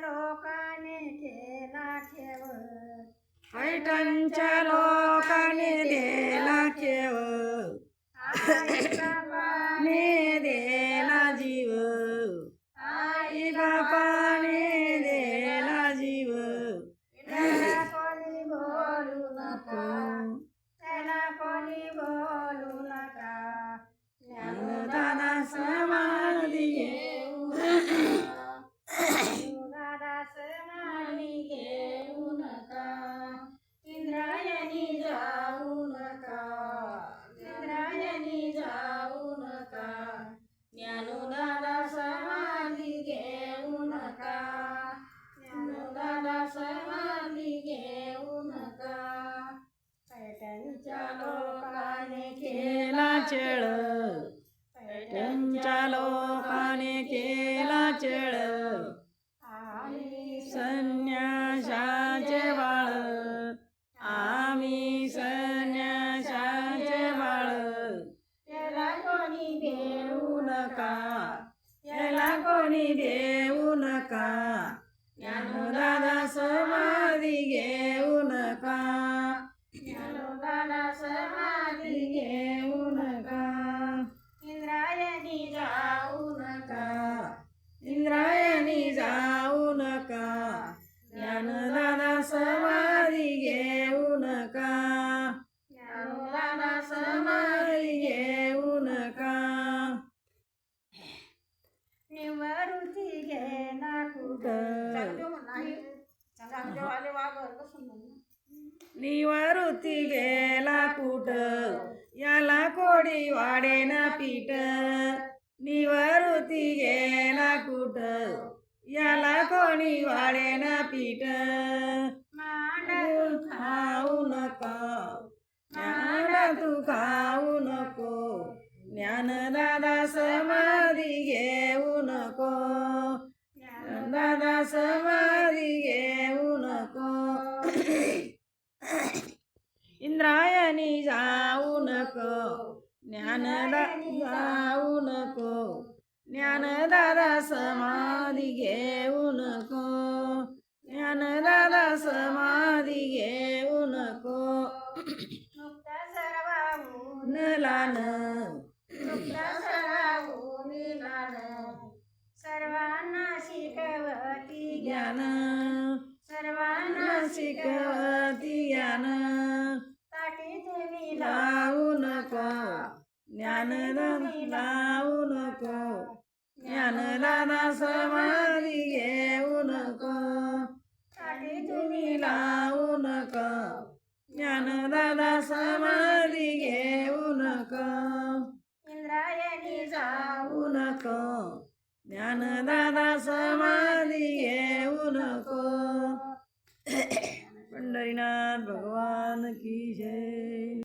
लोकाने केला ठेव पैठणच्या लोकाने चळ. त्यांच्या लोकाने केला चळ. आम्ही संन्याशाचे बाळ. आम्ही संन्याशाचे बाळ. त्याला कोणी देऊ नका. याला कोणी देऊ नका. निवृत्ती घेना कुठं? निवृत्ती गेला कुट याला कोडी वाडेन पीठ. निवृत्ती गेला कुट याला कोणी वाडेन पीठ. मांडा खाऊ नका. ज्ञान तू खाऊ नको. ज्ञानदादा समाधी घेऊ नको इंद्रायणी जाऊ नको ज्ञानदा जाऊ नको ज्ञानदादा समाधी घेऊ नको ज्ञानदादा समाधी घेऊ नको नुकता ज्ञानदान लावू नको ज्ञानदादा समाधी घेऊ नको तुम्ही लावू नको ज्ञानदादा समाधी घेऊ नको इंद्रायणी जाऊ नको. ज्ञानदादा समाधी घेऊ नको. पंढरीनाथ भगवान की जय.